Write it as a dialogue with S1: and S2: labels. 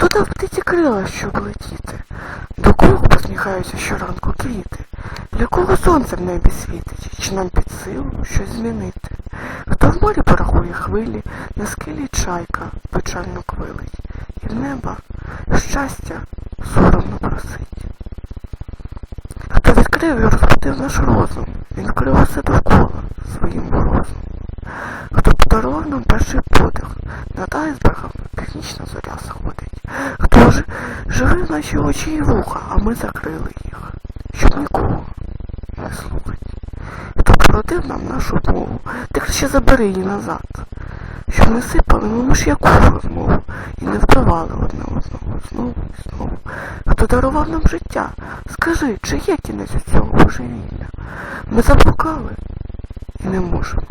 S1: Дав птиці крила, щоб летіти? До кого посміхаються щоранку квіти? Для кого сонце в небі світить? Чи нам під силу щось змінити? Хто в морі порахує хвилі, на скелі чайка печально квилить, і в неба щастя соромно просить. Хто відкрив і розбудив наш розум, він вкрив усе довкола своїм морозом. Хто подарував нам перший подих, над айсбергом північна зоря сходить. Хто наші очі і вуха, а ми закрили їх, щоб нікого не слухать. Хто породив нам нашу мову, ти краще забери її назад, щоб не сипали ми миш'яку в розмову. І не вбивали одне одного. Знову і знову. Хто дарував нам життя, скажи, чи є кінець у цього божевілля? Ми заблукали і не можемо